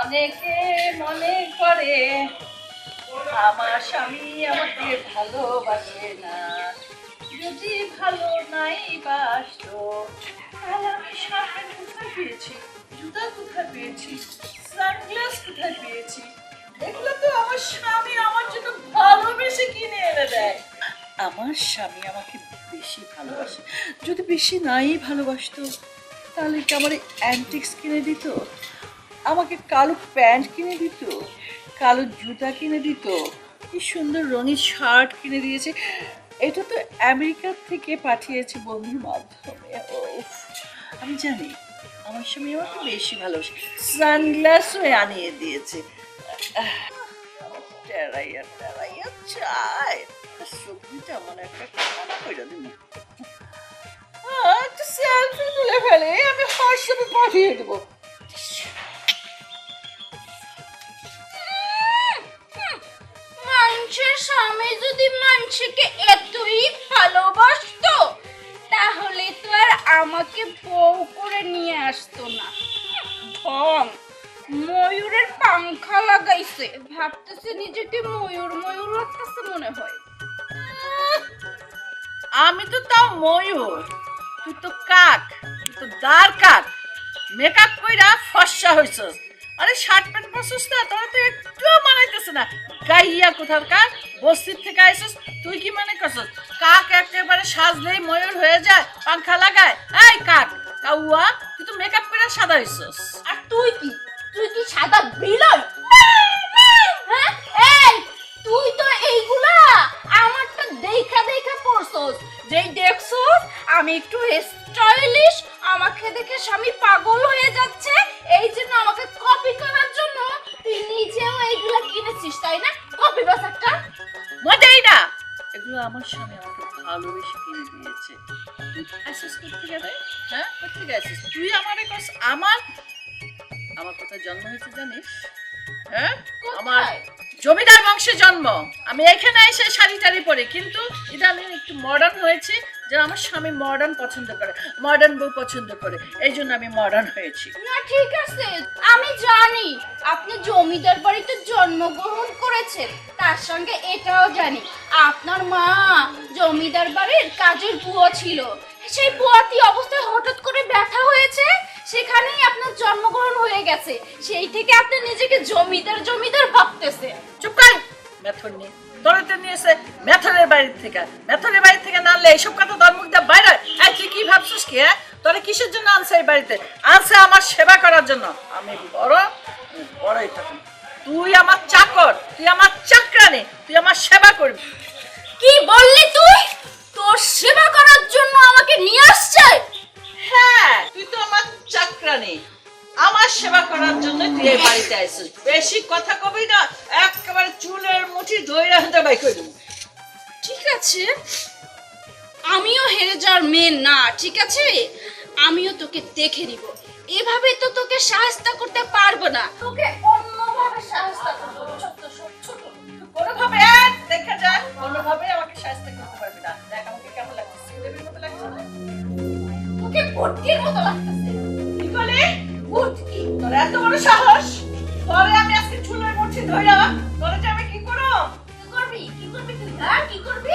অনেকে মনে করে, আমার স্বামী আমাকে ভালোবাসে না। যদি ভালো নাই বাসতো, তাহলে আমি শার্ট কোথায় পেয়েছি? জুতা কোথায় পেয়েছি? সানগ্লাস কোথায় পেয়েছি? এগুলো তো আমার স্বামী আমার জন্য ভালোবেসে কিনে এনে দেয়। আমার স্বামী আমাকে বেশি ভালোবাসে। যদি বেশি নাই ভালোবাসতো, তাহলে কি আমার অ্যান্টিক্স কিনে দিত? আমাকে কালো প্যান্ট কিনে দিত, কালো জুতা কিনে দিত, কি সুন্দর রঙিন শার্ট কিনে দিয়েছে। এটা তো আমেরিকা থেকে পাঠিয়েছে বন্ধুর মাধ্যমে। আমি জানি, আমার স্বামী আমাকে বেশি ভালোবাসে। সানগ্লাসও আনিয়ে দিয়েছে। টেরাইয়া টেরাইয়া চায় মনে একটা তুলে ফেলে, আমি হোয়াটসঅ্যাপে পাঠিয়ে দেবো। মানুষকে এতই ভালোবাসতো, তাহলে তো আর আমাকে বউ করে নিয়ে আসতো না। ঢং ময়ূরের পাংখা লাগাইছে। ভাবতেছে নিজেকে ময়ূর ময়ূর লাগতেছে মনে হয়। আমি তো তাও ময়ূর। তুই তো কাক, তুই তো দার কাক। মেকআপ কইরা ফর্সা হইছস। আরে, শার্ট প্যান্ট পরছস না, তোরা তো একটুও মানাইতেছে না। গাইয়া কোথার কাক বস্তির থেকে আইছস তুই কি মনে করছস? কাক একেবারে সাজলেই ময়ূর হয়ে যায়, পাংখা লাগায়? এই কাক, কাউয়া, তুই তো মেকআপ কইরা সাদা হইছস আর তুই কি? তুই কি সাদা বিলন হ্যাঁ? এই, তুই তো এইগুলা দেখা দেখা পড়ছস। যেই দেখছস, আমি একটু স্টাইলিশ আমাকে দেখে স্বামী পাগল হয়ে যাচ্ছে। এই জন্য আমাকে কপি করার জন্য তুই নিজেও এইগুলা কিনেছিস, তাই না? কপি বাস একটা মজাই না। এগুলো আমার স্বামী আমাকে ভালোবেসে কিনে দিয়েছে। আসিস কোথেকে হ্যাঁ কোথেকে আসিস তুই আমার আমার আমার কোথায় জন্ম হয়েছে জানিস? হ্যাঁ? আমার? জমিদার বংশে জন্ম। আমি এখানে এসে শাড়ি টাড়ি পরি, কিন্তু এটা আমি একটু মডার্ন হয়েছি, যে আমার স্বামী মডার্ন পছন্দ করে মডার্ন বউ পছন্দ করে, এই জন্য আমি মডার্ন হয়েছি। না, ঠিক আছে। আমি জানি আপনি জমিদার বাড়িতে জন্মগ্রহণ করেছেন, তার সঙ্গে এটাও জানি। আপনার মা জমিদার বাড়ির কাজের বুয়া ছিল। সেই বুয়াটি অবস্থায় হঠাৎ করে ব্যথা হয়েছে? সেখানেই আপনার জন্মগ্রহণ হয়ে গেছে। সেই থেকে আপনি নিজেকে জমিদার জমিদার ভাবতেছে চুপ কর মেথর নিয়ে। তোরে তো নিয়েছে মেথরের বাড়ির থেকে। মেথরের বাড়ি থেকে না আনলে এইসব কথা তোর মুখ দিয়ে বাইরে। এই তুই কি ভাবছিস কি হ্যাঁ? তোরে কিসের জন্য আনছে এই বাড়িতে? আনছে আমার সেবা করার জন্য। আমি বড় বড়ই থাকুন তুই আমার চাকর তুই আমার চাকরানি তুই আমার সেবা করবি। কি বললি তুই? তোর সেবা করার জন্য আমাকে নিয়ে চাকরানি আমার সেবা করার জন্য তুই এই বাড়িতে আসছিস বেশি কথা কবি না একেবারে চুলের মুঠি ধরে হতে বাই করে দেবো। ঠিক আছে। আমিও হেরে যাওয়ার মেয়ে না ঠিক আছে? আমিও তোকে দেখে নিব। এভাবে তো তোকে সাহায্য করতে পারব না। তোকে অন্যভাবে সাহায্য করব ছোট। ছোট কোনোভাবে দেখা যায় কোনোভাবে আমাকে সাহায্য করতে পারবি না। দেখ আমাকে কেমন লাগছে? শ্রীদেবীর মতো লাগছে না? তোকে ভটকির মতো বলে উঠকি তোর এত বড় সাহস? তোরে আমি আজকে চুলের মুঠি ধইরা তোরে যে আমি কি করব? কি করবি? কি করবি তুই? হ্যাঁ কি করবি?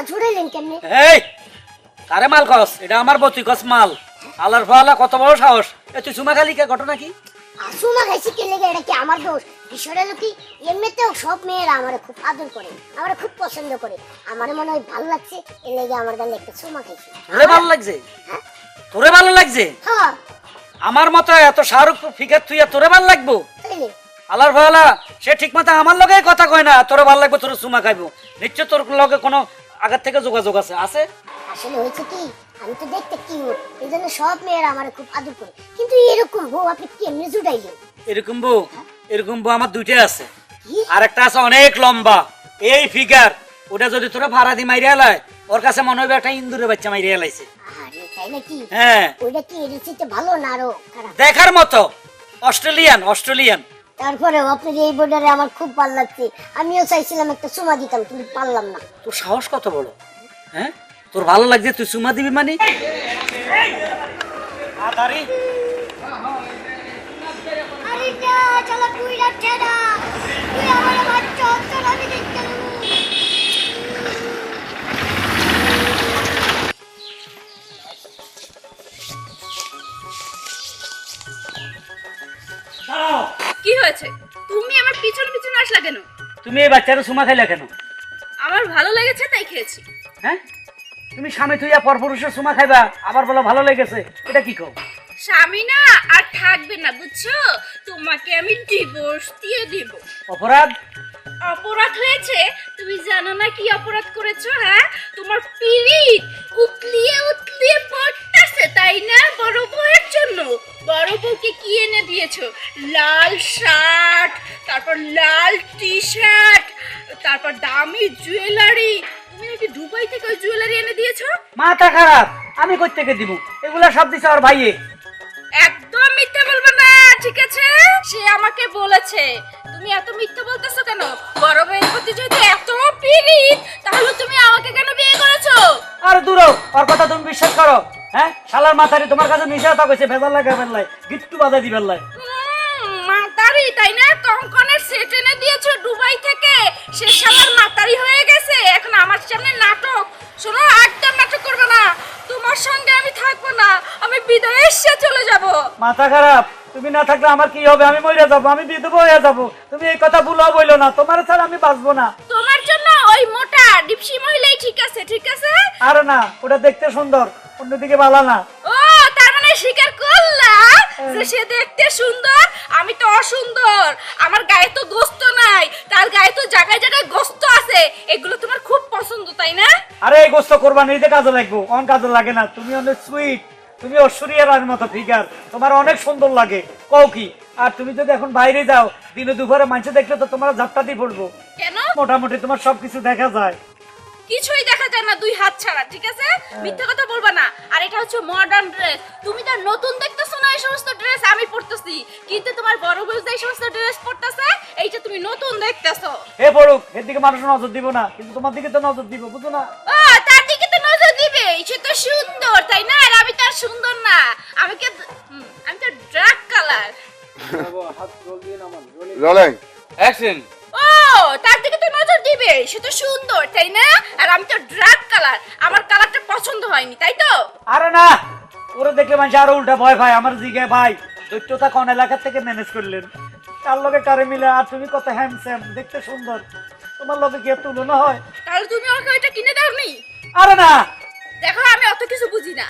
এই কেমনে? এই কারে মাল কস? এটা আমার বতি কস মাল। আলার ফালা কত বড় সাহস। এ তুই সুমা খালি কে? ঘটনা কি? আসুমা খাইছি কে লেগে? এটা কি আমার দোষ? বিষয়টা হলো কি এমনিতেও সব মেয়েরা আমার খুব আদর করে আমার খুব পছন্দ করে। আমার মনে হয় ভালো লাগছে এর লেগে আমার গালে একটা সুমা খাইছি। তোরে ভালো লাগছে? তোরে ভালো লাগছে? হ্যাঁ। আমার মতো এত শাহরুখ ফিগার তুই তোরে ভালো লাগবো? আলার ভালা সে ঠিক মতো আমার লগে কথা কয় না তোর ভালো লাগবে তোর চুমা খাইবো। নিশ্চয় তোর লগে কোনো আগের থেকে যোগাযোগ আছে আছে? আসলে হয়েছে কি আমি তো দেখতে কি এই জন্য সব মেয়েরা আমার খুব আদর করে। কিন্তু এরকম বউ আপনি কেমনে জুটাইলেন? এরকম বউ? এরকম বউ আমার দুইটা আছে। কি? আর একটা আছে অনেক লম্বা। এই ফিগার ওটা যদি তোরা ভাড়া দি মাইরিয়া লাই ওর কাছে মনে হবে একটা ইন্দুরের বাচ্চা মাইরিয়া লাইছে আরে তাই নাকি? হ্যাঁ। ওইটা কি এর চেয়ে ভালো না আরও দেখার মতো। Australian Australian. তারপরেও আপনার এই বর্ডারে আমার খুব ভালো লাগছে। আমিও চাইছিলাম একটা চুমা দিতাম কিন্তু পারলাম না। তোর সাহস কত বড়? হ্যাঁ? তোর ভালো লাগছে তুই চুমা দিবি মানে? দাঁড়াও। কি হয়েছে? তুমি আমার পিছনে পিছনে আসলা কেন? তুমি এই বাচ্চারা চুমা খাইলা কেন? আমার ভালো লেগেছে তাই খেয়েছি। হ্যাঁ? তুমি স্বামী তুইয়া পরপুরুষের চুমা খাইবা আবার বলো ভালো লেগেছে এটা কি কও? স্বামী না আর থাকবে না বুঝছ? তোমাকে আমি ডিভোর্স দিয়ে দিব। অপরাধ? অপরাধ হয়েছে? তুমি জানো না কি অপরাধ করেছ হ্যাঁ? তোমার পিরিত উতলিয়ে উতলিয়ে পড়তাছে তাই না বড় বউয়ের জন্য? বড় বউকে কি এনে দিয়েছ? লাল শার্ট তারপর লাল টি শার্ট তারপর দামি জুয়েলারি। তুমি নাকি দুবাই থেকে ওই জুয়েলারি এনে দিয়েছ? মাথা খারাপ আমি কই থেকে দিব এগুলা সব দিছে আর ভাইয়ে। একদম মিথ্যা বলবে না ঠিক আছে? সে আমাকে বলেছে। তুমি এত মিথ্যা বলতেছো কেন? বড় ভাইয়ের প্রতি যদি এত পিরিত তাহলে তুমি আমাকে কেন বিয়ে করেছ? আর দূর ওর কথা তুমি বিশ্বাস করো। হ্যাঁ? শালার মাথারি তোমার কাছে মিশে কইছে ভেজাল ফেললাই গিট্টু বাজা দিবেন লাই মাতারি তাই না? কঙ্কনের সেট এনে দিয়েছ দুবাই থেকে। সে শালার মাতারি হয়ে গেছে। এখন আমার সামনে নাটক। শোনো একদম নাটক করবে না। তোমার সঙ্গে আমি থাকব না। আমি বিদেশে এসে চলে যাব। মাথা খারাপ। তুমি না থাকলে আমার কি হবে? আমি মরে যাব আমি বিধবা হয়ে যাব। তুমি এই কথা ভুলাও বইলো না। তোমার ছাড়া আমি বাঁচবো না। তোমার জন্য ওই মোটা ডিপসি মহিলাই ঠিক আছে ঠিক আছে? আর না ওটা দেখতে সুন্দর অন্যদিকে ভালো না। ও তার মানে স্বীকার করলা যে সে দেখতে সুন্দর আমি তো অসুন্দর। আমার গায়ে তো গোস্ত নাই তার গায়ে তো জায়গায় জায়গায় গোস্ত আছে। এগুলো তোমার খুব পছন্দ তাই না? আরে এই গোস্ত কোরবানিতে কাজে লাগবো অন কাজে লাগে না। তুমি অনেক সুইট তুমি ঐশ্বরিয়া রায়ের মতো ফিগার তোমার অনেক সুন্দর লাগে। কও কি? আর তুমি যদি এখন বাইরে যাও দিনে দুপুরে মানুষ দেখলে তো তোমার ঝাপটা দিয়ে পড়ব কেন? মোটামুটি তোমার সবকিছু দেখা যায়। কিছুই দেখা যায় না দুই হাত ছাড়া ঠিক আছে? মিথ্যা কথা বলবা না। আর এটা হচ্ছে মডার্ন ড্রেস তুমি তো নতুন দেখতেছো না এই সমস্ত ড্রেস আমি পরতেছি। কিন্তু তোমার বড় বউ যে সমস্ত ড্রেস পরতেছে এইটা তুমি নতুন দেখতেছো। হে পড়ুক এর দিকে মানুষ নজর দিব না কিন্তু তোমার দিকে তো নজর দিব বুঝো না? ও তার দিকে তো নজর দিবে। সে তো সুন্দর তাই না? আর আমি তো আর সুন্দর না। আমি কে আমি তো ড্রাগ কালার রোলিং অ্যাকশন ও তার দিকে তো নজর দিবে। সে তো সুন্দর তাই না? আর আমি তো ড্রাগ কালার আমার কালারটা পছন্দ হয়নি তাই তো? আরে না! ওরে দেখলে মানুষ আরও উল্টা ভয় ভাই আমার দিকে ভাই। দৈত্যতা কোন এলাকার থেকে ম্যানেজ করলেন? তার লগে কারে মিলে আর তুমি কত হ্যান্ডসাম দেখতে সুন্দর। তোমার লগে কি তুলনা হয়? তাহলে তুমি আমাকে ওইটা কিনে দাওনি? আরে না! দেখো আমি অত কিছু বুঝি না।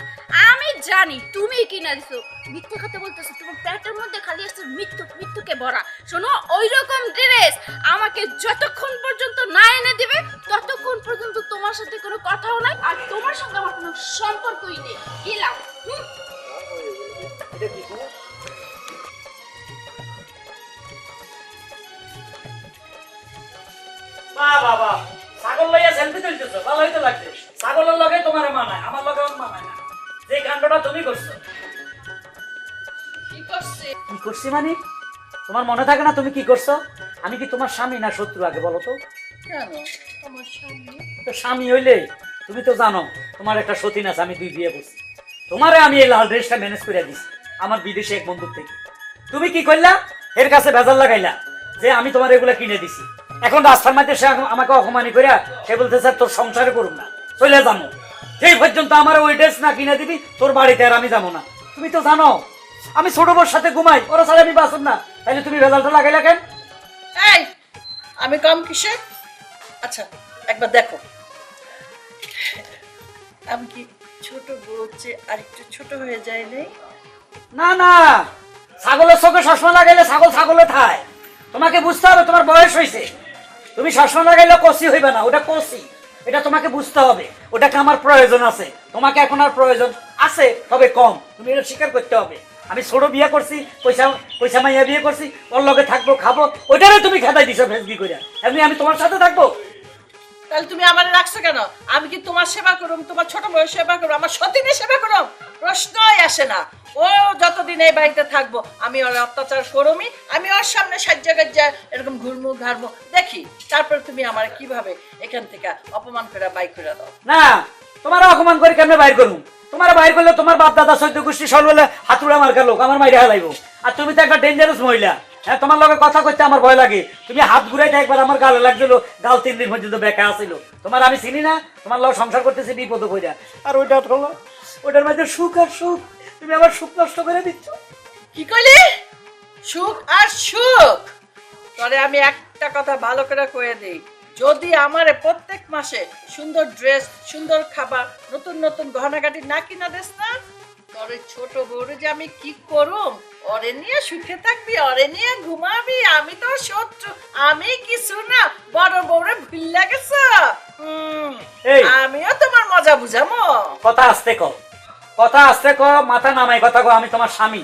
জানি, তুমি কিনে দিছো মিথ্যে কথা বলতেছো, তোমার প্যাটের মধ্যে খালি আছে মৃত্যু, মৃত্যুকে ভরা। শোনো ওই রকম ড্রেস আমাকে যতক্ষণ পর্যন্ত না এনে দিবে, ততক্ষণ পর্যন্ত তোমার সাথে কোনো কথাও নাই, আর তোমার সঙ্গে আমার কোনো সম্পর্কই নেই। গেলাম। বাহ বাহ ছাগল লইয়া সেলফি তুলতেছো ভালো হইতে লাগছে। ছাগলের লগে তোমার মানায় আমার লগে মানায় না যে কাণ্ডটা তুমি করছ। কি করছি? মানে? তোমার মনে থাকে না তুমি কি করছ? আমি কি তোমার স্বামী না শত্রু আগে বলো তো? স্বামী? হইলে তুমি তো জানো তোমার একটা সতীন আছে আমি দুই বিয়ে করছি। তোমারে আমি এই লাল ড্রেসটা ম্যানেজ করে দিছি আমার বিদেশে এক বন্ধুর থেকে। তুমি কি করলা এর কাছে ভেজাল লাগাইলা যে আমি তোমার এগুলা কিনে দিছি। এখন রাস্তার মধ্যে সে আমাকে অপমানি করে সে বলতেছে তোর সংসারে করুন না। চলে যাব সেই পর্যন্ত আমার ওই ড্রেস না কিনে দিবি তোর বাড়িতে আর আমি যাব না। তুমি তো জানো আমি ছোট বোর সাথে ঘুমাই ওরা সাথে আমি বাসুন না। তাহলে তুমি ভেজালটা লাগাইলা কেন? এই আমি কম কিসে আচ্ছা একবার দেখো। আমি কি ছোট বড় চেয়ে আরেকটু ছোট হয়ে যায় নেই? না না ছাগলের চোখে চশমা লাগাইলে ছাগল ছাগলে থায়। তোমাকে বুঝতে হবে তোমার বয়স হয়েছে তুমি সবসময় লাগাইলে কষি হইবে না ওটা কষি এটা তোমাকে বুঝতে হবে। ওটাকে আমার প্রয়োজন আছে। তোমাকে এখন আর প্রয়োজন আছে, তবে কম। তুমি এটা স্বীকার করতে হবে। আমি ছোট বিয়ে করছি, পয়সা পয়সা মাইয়া বিয়ে করছি, ওর লগে থাকব, খাব, ওইটারে তুমি খেদাই দিছো ফেসবি করে এমনি আমি তোমার সাথে থাকব? তাহলে তুমি আমার রাখছো কেন? আমি কি তোমার সেবা করুম? তোমার ছোট বয়স সেবা করুম? আমার সতীনের সেবা করুম? প্রশ্নই আসে না। ও যতদিন এই বাড়িতে থাকব, আমি ওর অত্যাচার করুমি আমি ওর সামনে সাজ্জা গাজ্জা এরকম ঘুরমু, ঘাড়মু। দেখি, তারপর তুমি আমার কীভাবে এখান থেকে অপমান করে বাই করে দাও। না তোমার অপমান করে কেমনে বাইর করুম? তোমার বাইর করলে তোমার বাপ দাদা সৈদ্য গোষ্ঠী সব বলে হাতুড়া মার্কা লোক, আমার মাইরে হালাইব। আর তুমি তো একটা ডেঞ্জারাস মহিলা। হ্যাঁ তোমার লগে কথা কইতে আমার ভয় লাগে। তুমি হাত ঘুরাইতে একবার আমার গালে লাগছিল, গাল তিন দিন পর্যন্ত বেকা আসিল তোমার আমি চিনি না, তোমার লগে সংসার করতেছি বিপদ কইরা আর ওইটা হলো, ওইটার মধ্যে সুখ আর সুখ। তুমি আমার সুখ নষ্ট করে দিচ্ছ। কি কইলি? সুখ আর সুখ। তবে আমি একটা কথা ভালো করে কয়ে দিই। যদি আমার প্রত্যেক মাসে সুন্দর ড্রেস সুন্দর খাবার, নতুন নতুন গহনাগাটি না কিনা দেস না ছোট বউরে যে আমি কি করুম? ওরে নিয়ে সুখে থাকবি ওরে নিয়ে ঘুমাবি আমি তো শত্রু আমি কিছু না বড় বউরে ভুল গেছ? আমিও তোমার মজা বুঝামো। কথা আসতে কও কথা আসতে কও মাথা নামাই কথা কও আমি তোমার স্বামী।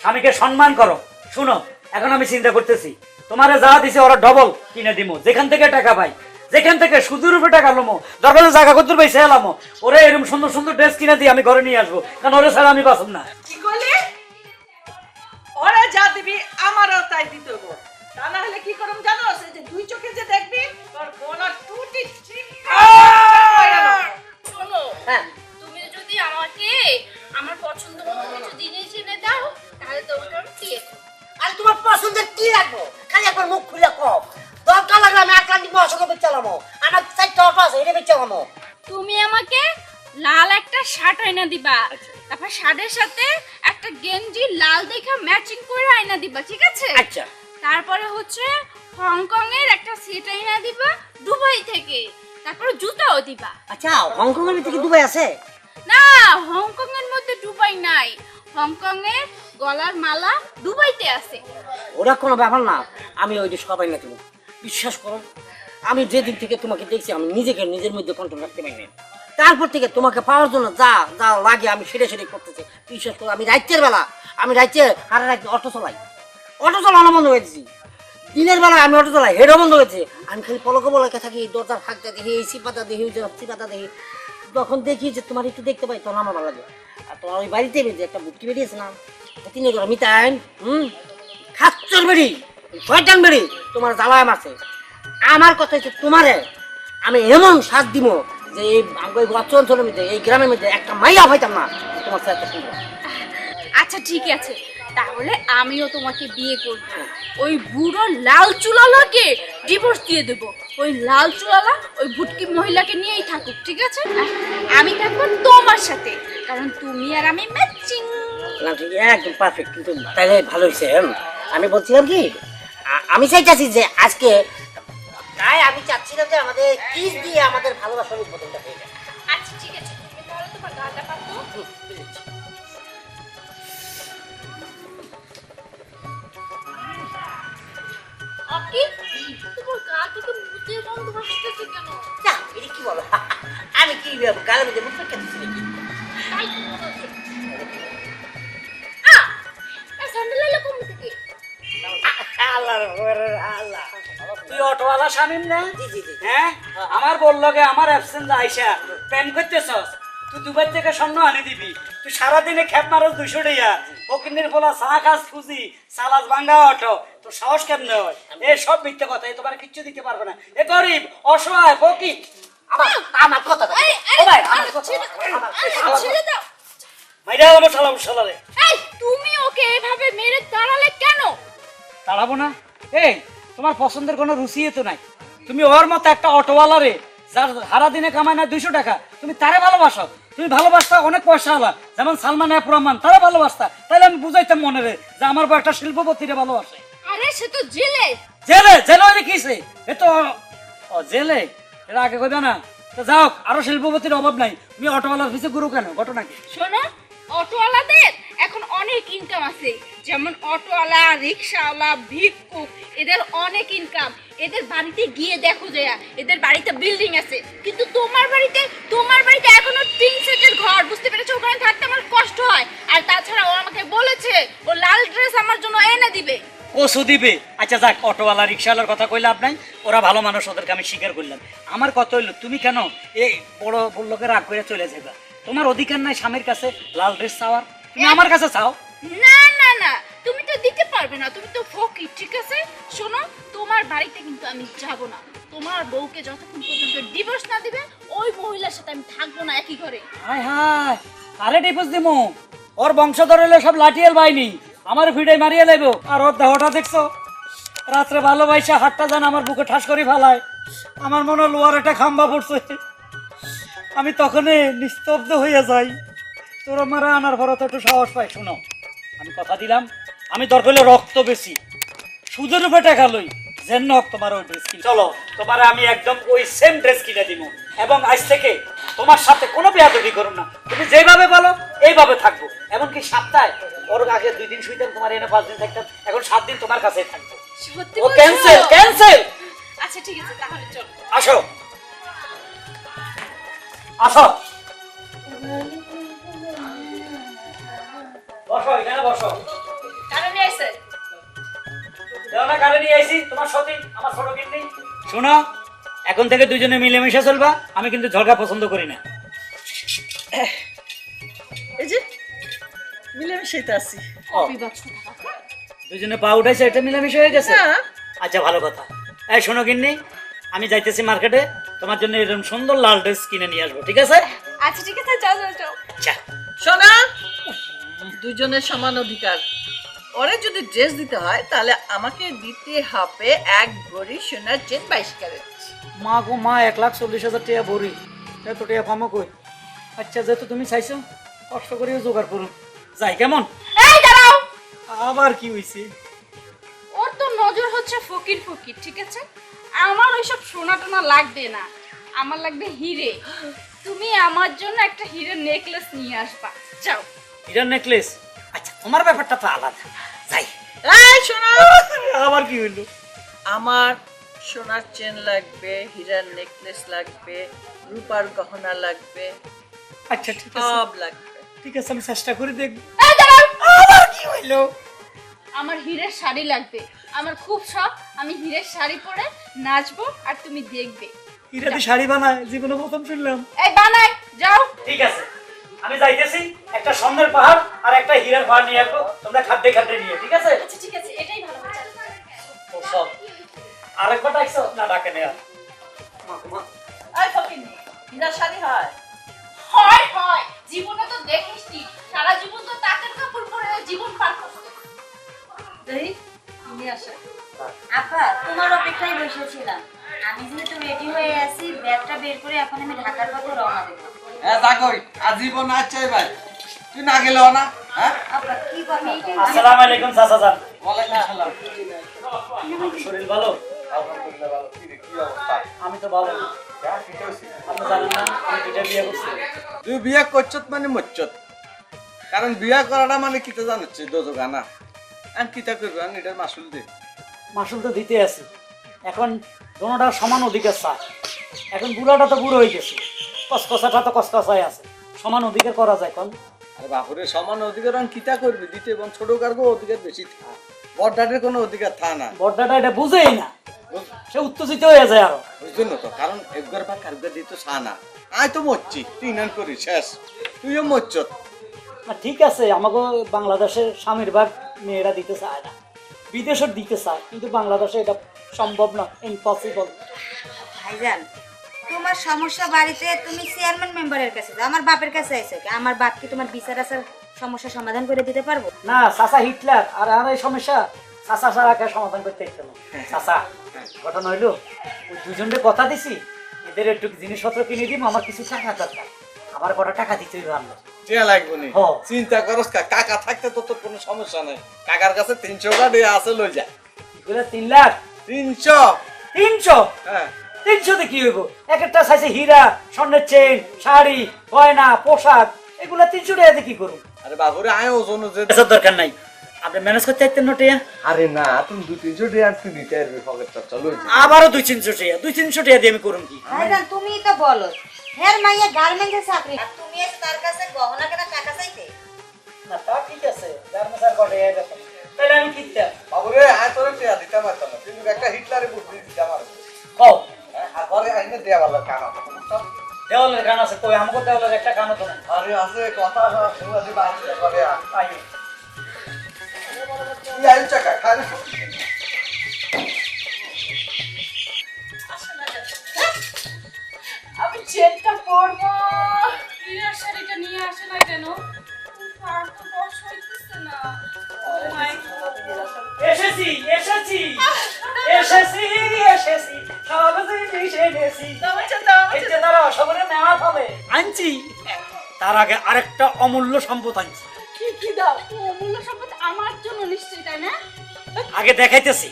স্বামীকে সম্মান করো। শুনো এখন আমি চিন্তা করতেছি তোমারে যা দিছে ওরা ডবল কিনে দিমো যেখান থেকে টাকা পাই। যেখান থেকে সুদূর উপরে টাকা লমো দরকার জায়গা করতে পাইছে এলামো, ওরে এরকম সুন্দর সুন্দর ড্রেস কিনে দিয়ে আমি ঘরে নিয়ে আসব, কারণ ওরে ছাড়া আমি বাসব না। কি করলি? ওরা যা দিবি, আমারও তাই দিতে হব তা না হলে কি করম জানো? দিবা। তারপর শার্টের সাথে একটা গেঞ্জি লাল দেখে ম্যাচিং করে আইনা দিবা ঠিক আছে? আচ্ছা। তারপরে হচ্ছে হংকং এর একটা সেট আইনা দিবা দুবাই থেকে। তারপরে জুতাও দিবা। আচ্ছা হংকং এর ভিতরে দুবাই আছে? না হংকং এর মধ্যে দুবাই নাই। হংকং এর গলার মালা দুবাইতে আছে। ওরা কোনো ব্যাপার না আমি ওই যে সবাই না তুমি বিশ্বাস করো আমি যেদিন থেকে তোমাকে দেখছি আমি নিজেকে নিজের মধ্যে কন্ট্রোল রাখতে পারিনি। তারপর থেকে তোমাকে পাওয়ার জন্য যা যা লাগে আমি সেটা সেটাই করতেছি। বিশ্বাস করো আমি রাইতের বেলা, আমি রাইতে হারা রাইতে অটো চলাই। অটো চালানো বন্ধ হয়ে দিছি। দিনের বেলা আমি অটো চালাই, হেডও বন্ধ হয়েছে আমি খালি পলকে বলাকে থাকি, দরজার ফাঁকটা দেখি, এই সিপাতা দেখি, ওই সিপাতা দেখি। যখন দেখি যে তোমার একটু দেখতে পাই, তখন আমার ভালো লাগে। আর তোমার ওই বাড়িতে যে একটা বুটকি বেরিয়েছে না তিনি করে মিতাইন হুম? খাচ্চর বেরি শয়তান বেরি তোমার জ্বালায় মারছে। আমার কথা হচ্ছে তোমারে আমি এমন সাথ দিব যে এই গচ্ছ অঞ্চলের মধ্যে এই গ্রামের মধ্যে একটা মাইয়া পাইতাম না তোমার সাথে আচ্ছা ঠিক আছে। তাহলে আমিও তোমাকে বিয়ে করব। ওই বুড়ো লাল চুলালাকে ডিভোর্স দিয়ে দেব। ওই লাল চুলালা ওই ভুটকি মহিলাকে নিয়েই থাকুক ঠিক আছে? আমি থাকব তোমার সাথে কারণ তুমি আর আমি ম্যাচিং একদম পারফেক্ট কিন্তু তাহলে ভালো হয়েছে হুম। আমি বলছিলাম কি আমি চাইতেছি যে আজকে তাই আমি চাচ্ছিলাম যে আমাদের কিস দিয়ে আমাদের ভালোবাসার উদ্বোধনটা হয়ে যায় আচ্ছা ঠিক আছে। তুমি তাহলে তোমার গাটা পাতো অকি তোমার গা থেকে মুতে বন্ধ আসতেছে কেন? যা, এটা কি বলো? আমি কি গালের মধ্যে মুখ রেখে দিচ্ছি নাকি? তুই অটোওয়ালা না? হ্যাঁ? আমার বলল গে আমার অ্যাবসেন্ট আইসা প্রেম করতেছস। তুই দুবার থেকে স্বর্ণ আনি দিবি। তুই সারাদিনে খেপ মারস দুশো টাকা। ফকিনের বলা চা কাজ খুঁজি সালাস ভাঙ্গা অটো। তো সাহস কেমনে হয়? এ সব মিথ্যে কথা এ তোমার কিচ্ছু দিতে পারবে না। এ গরিব অসহায় ফকির। আমার আমার কথা এই, এই, ও ভাই আমার কথা ছেড়ে- আমার আরে, ছেড়ে দাও। মাইরা আমার সালাম সালারে এই, তুমি ওকে এভাবে মেরে দাঁড়ালে কেন? দাঁড়াবো না। এই তোমার পছন্দের কোনো রুচি তো নাই। তুমি ওর মতো একটা অটোওয়ালা রে যার সারা দিনে কামায় না দুইশো টাকা তুমি তারে ভালোবাসো। তুমি ভালোবাসতা অনেক পয়সা আলা যেমন সালমান এফ রহমান তারা ভালোবাসতা। তাহলে আমি বুঝাইতাম মনে রে যে আমার বউ একটা শিল্পপতিরে ভালোবাসে। আরে সে তো জেলে। জেলে? জেলে ওই কিসে এ তো ও জেলে? এর আগে কইবে না? তো যাও আরও শিল্পপতির অভাব নাই। তুমি অটোওয়ালার পিছে গুরু কেন? ঘটনা কি? শোনো অটোওয়ালাদের এখন অনেক ইনকাম আছে। যেমন অটোওয়ালা, রিক্সাওয়ালা ভিক্ষুক এদের অনেক ইনকাম এদের বাড়িতে গিয়ে দেখো জয়া, এদের বাড়িতে বিল্ডিং আছে। কিন্তু তোমার বাড়িতে তোমার বাড়িতে এখনও তিন সেটের ঘর, বুঝতে পেরেছ? ওখানে থাকতে আমার কষ্ট হয়। আর তাছাড়া ও আমাকে বলেছে, ও লাল ড্রেস আমার জন্য এনে দিবে। কসু দিবে? আচ্ছা যাক, অটোওয়ালা, রিক্সাওয়ালার কথা কইলে আপনার ওরা ভালো মানুষ, ওদেরকে আমি স্বীকার করলাম। আমার কথা হইল, তুমি কেন এই বড় লোকের রাগ করে চলে যাবে তোমার অধিকার নাই স্বামীর কাছে লাল ড্রেস চাওয়ার। তুমি আমার কাছে চাও? না না না তুমি তো দিতে পারবে না তুমি তো ফকির ঠিক আছে? শোনো তোমার বাড়িতে কিন্তু আমি যাব না। তোমার বউকে যতক্ষণ পর্যন্ত ডিভোর্স না দিবে ওই মহিলার সাথে আমি থাকব না একই ঘরে। হায় হায় আরে ডিপোজ দিমু? ওর বংশধর হলে সব লাঠিয়াল বাইনি আমার ভিড়ে মারিয়ে লাইব আর ওর দেহটা দেখছ? রাত্রে ভালোবাসা হাতটা যেন আমার বুকে ঠাস করে ফেলায়। আমার মনে লোয়ার একটা খাম্বা পড়ছে। আমি তখনই নিস্তব্ধ হয়ে যাই। তোর মারা আনার পরে তো একটু সাহস পাই শোনো। আমি কথা দিলাম আমি দরকার হলে রক্ত বেশি। সুদের উপরে টাকা লই যেন হোক তোমার ওই ড্রেস কিনে। চলো তোমার আমি একদম ওই সেম ড্রেস কিনে দিব। এবং আজ থেকে তোমার সাথে কোনো বেয়াদবি করো না। তুমি যেভাবে বলো এইভাবে থাকব। এমনকি সপ্তাহে ওর আগে দুই দিন শুইতাম তোমার এনে পাঁচ দিন থাকতাম। এখন সাত দিন তোমার কাছেই থাকব। ও ক্যান্সেল ক্যান্সেল আচ্ছা ঠিক আছে তাহলে চলো। আসো। আসো। বসো এখানে বসো। কারণে এসে দেওনা কারে নিয়ে আইছি। তোমার সতী আমার ছোট কিন্নি শোনো এখন থেকে দুজনে মিলেমিশে চলবা আমি কিন্তু ঝগড়া পছন্দ করি না। এই যে মিলেমিশেই তো আছি। দুজনে পা উঠাইছে এটা মিলেমিশে হয়ে গেছে? আচ্ছা ভালো কথা। এই শোনো কিন্নি আমি যাইতেছি মার্কেটে তোমার জন্য এরকম সুন্দর লাল ড্রেস কিনে নিয়ে আসব ঠিক আছে? আচ্ছা ঠিক আছে যাও যাও যাও। শোনা দুজনের সমান অধিকার। ওরে যদি ড্রেস দিতে হয় তাহলে আমাকে দিতে হবে এক ভরি সোনার চেন বাইশ ক্যারেট। মা গো মা এক লাখ চল্লিশ হাজার টাকা ভরি। এত টাকা পামো কই? আচ্ছা যেহেতু তুমি চাইছো কষ্ট করেও জোগাড় করুন যাই কেমন? এই দাঁড়াও! আবার কি হয়েছে ওর তো নজর হচ্ছে ফকির ফকির ঠিক আছে? আমার ওইসব সোনা টোনা লাগবে না। আমার লাগবে হিরে। তুমি আমার জন্য একটা হিরের নেকলেস নিয়ে আসবা। যাও। হিরার নেকলেস আচ্ছা তোমার ব্যাপারটা তো আলাদা। যাই। এই শোনা আবার কি হইল? আমার সোনার চেন লাগবে হীরার নেকলেস লাগবে রূপার গহনা লাগবে আচ্ছা ঠিক আছে। সব লাগবে। ঠিক আছে আমি চেষ্টা করে দেখব। এই দাঁড়াও! আবার কি হইল? আমার হিরের শাড়ি লাগবে। আমার খুব শখ আমি হিরের শাড়ি পরে নাচবো আর তুমি দেখবে। হিরাতে শাড়ি বানায় জীবনে প্রথম শুনলাম। এই বানাই যাও। ঠিক আছে। আমি যাইতেছি একটা স্বর্ণের পাহাড় আর একটা হীরার পাহাড় নিয়ে আসব। তোমরা খাদ্যে খাদ্যে নিয়ে ঠিক আছে? আচ্ছা ঠিক আছে এটাই ভালো সব। আরেকবার ডাকছো? না ডাকে নেয়া এই ফকিন্নি হীরার শাড়ি হয়। হয় হয় জীবনে তো দেখিসনি সারা জীবন তো তাঁতের কাপড় পরে জীবন পার করতে দেখি তুমি আসে। আপা তোমার অপেক্ষায় বসেছিলাম। আমি যেহেতু রেডি হয়ে আছি ব্যাগটা বের করে এখন আমি ঢাকার পথে রওনা দেবো। হ্যাঁ তাকই আজীবন না চাই ভাই তুই না গেলে না হ্যাঁ? আপা কি কথা আসসালামু আলাইকুম চাচা যান। ওয়ালাইকুম সালাম শরীর ভালো? আলহামদুলিল্লাহ ভালো কি রে, কি অবস্থা আমি তো ভালো। কি করছিস? আপনি জানেন না আমি দুইটা বিয়ে করছি। তুই বিয়া করছত মানে মচ্ছত কারণ বিয়া করাটা মানে কিতা জানাচ্ছে দোজগা না আমি কিতা করবি আমি এটার মাসুল দে। মাসুল তো দিতে আছে। এখন দোনোটা সমান অধিকার চায় এখন বুড়াটা তো বুড়ো হয়ে গেছে কসকসাটা তো কসকসাই আছে। সমান অধিকার করা যায় কোন। আর বাপুরের সমান অধিকার আমি কিতা করবি? দিতে এবং ছোট কার্গো অধিকার বেশি থা। বড়ডাটের কোনো অধিকার থা না। বড়দাটা এটা বুঝেই না। সে উত্তেজিত হয়ে যায় আরও। ওই জন্য তো? কারণ একবার বা কারবার দিত সা না। আয় তো মরছি। তুই নান করি শেষ। তুইও মরছত না ঠিক আছে আমাকে বাংলাদেশের স্বামীর ভাগ মেয়েরা দিতে চায় না। বিদেশের দিতে চায় কিন্তু বাংলাদেশে এটা সম্ভব না ইম্পসিবল ভাইজান তোমার সমস্যা বাড়িতে তুমি চেয়ারম্যান মেম্বারের কাছে যাও আমার বাপের কাছে আইছো কি আমার বাপ কি তোমার বিচার আসার সমস্যা সমাধান করে দিতে পারব? না চাচা হিটলার। আর আর এই সমস্যা চাচা ছাড়া কে সমাধান করতে ইচ্ছে না। চাচা ঘটনা হইল ওই দুজনকে কথা দিছি এদের একটু জিনিসপত্র কিনে দিব আমার কিছু টাকা দরকার। আমার কটা টাকা দিতে হইবে আমরা। টিয়া লাগবে নি। হ। চিন্তা করস কা কাকা থাকতে তো তোর কোনো সমস্যা নাই। কাকার কাছে তিনশো গাড়ি আছে লই যা। এগুলো তিন লাখ। তিনশো? তিনশো? হ্যাঁ। তিনশোতে কি হইব? এক একটা সাইজে হীরা স্বর্ণের চেন শাড়ি গয়না পোশাক এগুলা তিনশো টাকাতে কি করুন আরে বাবুরে আয় ওজন যে এসব দরকার নাই। আপনি ম্যানেজ করতে চাইতেন নোটিয়া আরে না তুমি দুই তিনশো টাকা তুই নিতে আসবি পকেটটা চলো আবারও দুই তিনশো টাকা দুই তিনশো টাকা দিয়ে আমি করুন কি? তুমিই তো বলো। হ্যাঁ মাইয়া গার্মেন্টসে চাকরি। আর তুমি তার কাছে গহনা কেনা টাকা চাইতে? না তা ঠিক আছে গার্মেন্টস কটে তাহলে আমি কিনতাম। বাবুরে আয় তোর টিয়া দিতে পারতাম কিন্তু একটা হিটলারে বুদ্ধি দিতে আমার কও। আর আইনে দেয়া ভালো কানা দেওয়ালের গান আছে কই আমাকে দেওয়ালের একটা গানও তো আরে আছে কথা শুনে দিবা করে আই তুই আইন চাকা খায় আমি চেনটা পরবো। প্রিয়ার শাড়িটা নিয়ে আসে না কেন? আর তো বস হইতেছে না। এসেছি এসেছি এসেছি এসেছি। আনছি। তার আগে আরেকটা অমূল্য সম্পদ আনছি। কি কি দাও? ও সম্পদ আমার জন্য নিশ্চয়ই তাই না? আগে দেখাইতেছি।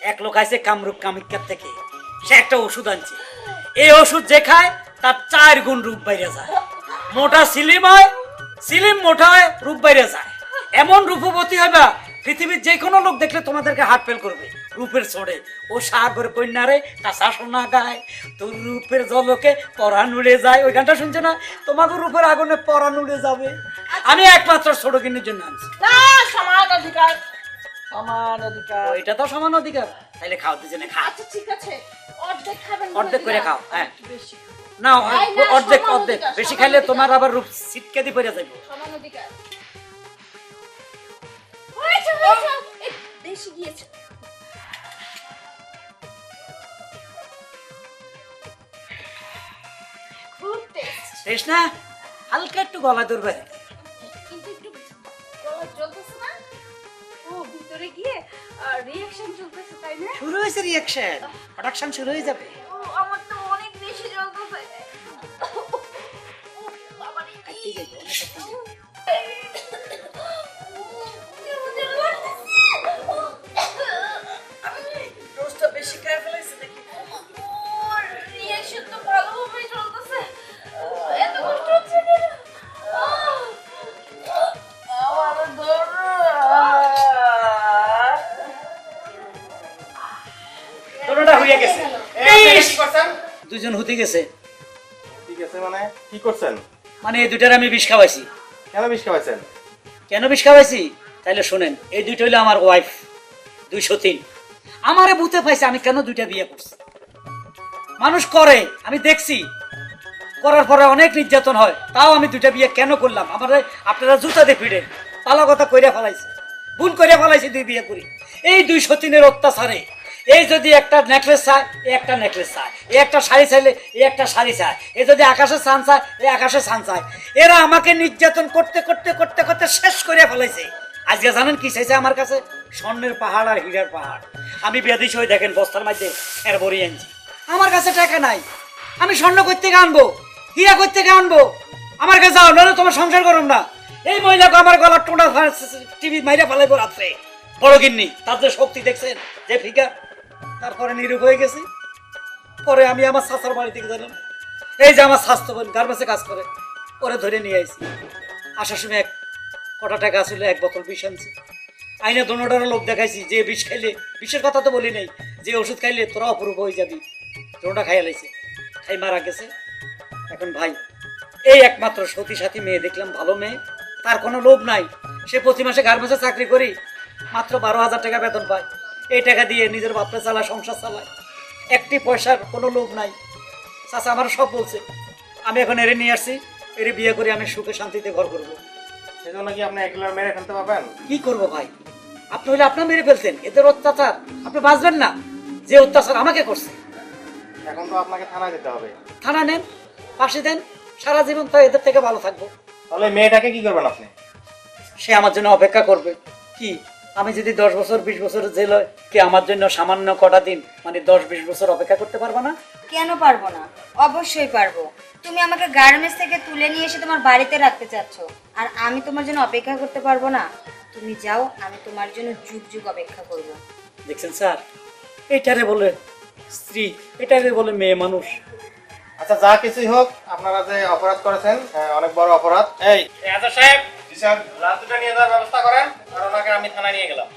এক লোক আছে কামরূপ কামিকার থেকে। সে একটা ওষুধ আনছে। এই ওষুধ যে খায় তার চার গুণ রূপ বাইরে যায়। মোটা সিলিম হয় সিলিম মোটা হয় রূপ বাইরে যায়। এমন রূপবতী হবে পৃথিবীর যে কোনো লোক দেখলে তোমাদেরকে হাত ফেল করবে। রূপের ছড়ে ও সাগর কন্যারে তা শাসনা গায় তোর রূপের জলকে পরাণ উড়ে যায়। ওই গানটা শুনছো না? তোমাকে রূপের আগুনে পরাণ উড়ে যাবে। আমি একমাত্র ছোট কিনের জন্য আনছি। না সমান অধিকার। সমান অধিকার। এটা তো সমান অধিকার। তাইলে খাও দুজনে খা আচ্ছা ঠিক আছে। অর্ধেক খাবেন অর্ধেক করে খাও, হ্যাঁ। বেশি না অর্ধেক অর্ধেক বেশি খাইলে তোমার আবার রূপ সিটকে দিয়ে পড়ে যাবে সমান অধিকার। হয়েছে হয়েছে। বেশি গিয়েছে। খুব টেস্ট বেশ না? হালকা একটু গলা ধরবে। কিন্তু একটু গলা জ্বলতেছে না? ও ভিতরে গিয়ে রিয়াকশন চলতেছে তাই না? শুরু হয়েছে রিয়াকশন প্রোডাকশন শুরু হয়ে যাবে। দুজন হতে গেছে। ঠিক আছে মানে কি করছেন? মানে এই দুটার আমি বিষ খাওয়াইছি। কেন বিষ খাওয়াইছেন? কেন বিষ খাওয়াইছি? তাইলে শোনেন এই দুইটা হইল আমার ওয়াইফ দুইশো তিন। আমারে বুঝতে পাইছে আমি কেন দুইটা বিয়ে করছি? মানুষ করে আমি দেখছি। করার পরে অনেক নির্যাতন হয় তাও আমি দুইটা বিয়ে কেন করলাম? আমার আপনারা জুতা দিয়ে ফিরে পালা কথা কইরা ফেলাইছে। ভুল করে ফেলাইছে দুই বিয়ে করি। এই দুই সতীনের অত্যাচারে এই যদি একটা নেকলেস চায় এ একটা নেকলেস চায়। এ একটা শাড়ি চাইলে এ একটা শাড়ি চায়। এ যদি আকাশে চান চায় এ আকাশে চান চায়। এরা আমাকে নির্যাতন করতে করতে করতে করতে শেষ করে ফেলাইছে। আজকে জানেন কি চাইছে আমার কাছে? স্বর্ণের পাহাড় আর হীরার পাহাড়। আমি বেদিস হয়ে দেখেন, বস্তার মধ্যে এর বড়ি আনছি। আমার কাছে টাকা নাই। আমি স্বর্ণ করতে আনব, হীরা করতে আনব। আমার কাছে যাও, নাহলে তোমার সংসার করুন না। এই মহিলাকে আমার গলার টোনা টিভি মাইরা ফেলাইবো রাত্রে। বড় গিন্নি, তার যে শক্তি দেখছেন, যে ফিগার তারপরে নিরূপ হয়ে গেছি। পরে আমি আমার শাসার বাড়ি থেকে গেলাম এই যে আমার স্বাস্থ্য বোন গার্মেন্টসে কাজ করে, ওরে ধরে নিয়ে আইছি। আসার সময় এক কটা টাকা ছিল, এক বোতল বিষ আনছি। আইনে দোনোটার লোক দেখাইছি, যে বিষ খাইলে, বিষের কথা তো বলি নাই, যে ওষুধ খাইলে তোরা অপরূপ হয়ে যাবি। দোনোটা খাইয়া লাইছে, খাই মারা গেছে। এখন ভাই, এই একমাত্র সতী সাথী মেয়ে দেখলাম, ভালো মেয়ে, তার কোনো লোভ নাই। সে প্রতি মাসে গার্মেন্টসে চাকরি করি, মাত্র বারো হাজার টাকা বেতন পায়। এই টাকা দিয়ে নিজের বাপরে চালায় সংসার চালায়। একটি পয়সার কোনো লোভ নাই। চাচা আমার সব বলছে। আমি এখন এরে নিয়ে আসছি এরে বিয়ে করে আমি সুখে শান্তিতে ঘর করব। সেজন্য কি আপনি একলা মেরে ফেলতে পারবেন? কি করব ভাই? আপনি হলে আপনার মেরে ফেলতেন এদের অত্যাচার। আপনি বাঁচবেন না। যে অত্যাচার আমাকে করছে। এখন তো আপনাকে থানায় যেতে হবে। থানা নেন পাশে দেন সারা জীবন তো এদের থেকে ভালো থাকব। তাহলে মেয়েটাকে কি করবেন আপনি? সে আমার জন্য অপেক্ষা করবে। কি? আমি যদি দশ বছর বিশ বছর জেল হয় কি আমার জন্য সামান্য কটা দিন মানে দশ বিশ বছর অপেক্ষা করতে পারব না? কেন পারব না? অবশ্যই পারব। তুমি আমাকে গার্মেন্টস থেকে তুলে নিয়ে এসে তোমার বাড়িতে রাখতে চাচ্ছ আর আমি তোমার জন্য অপেক্ষা করতে পারব না। তুমি যাও আমি তোমার জন্য যুগ যুগ অপেক্ষা করব। দেখছেন স্যার? এটারে বলে স্ত্রী এটারে বলে মেয়ে মানুষ। আচ্ছা যা কিছুই হোক আপনারা যে অপরাধ করেছেন হ্যাঁ, অনেক বড় অপরাধ। এই সাহেব! স্যার দুটা নিয়ে যাওয়ার ব্যবস্থা করেন আর ওনাকে আমি থানায় নিয়ে গেলাম।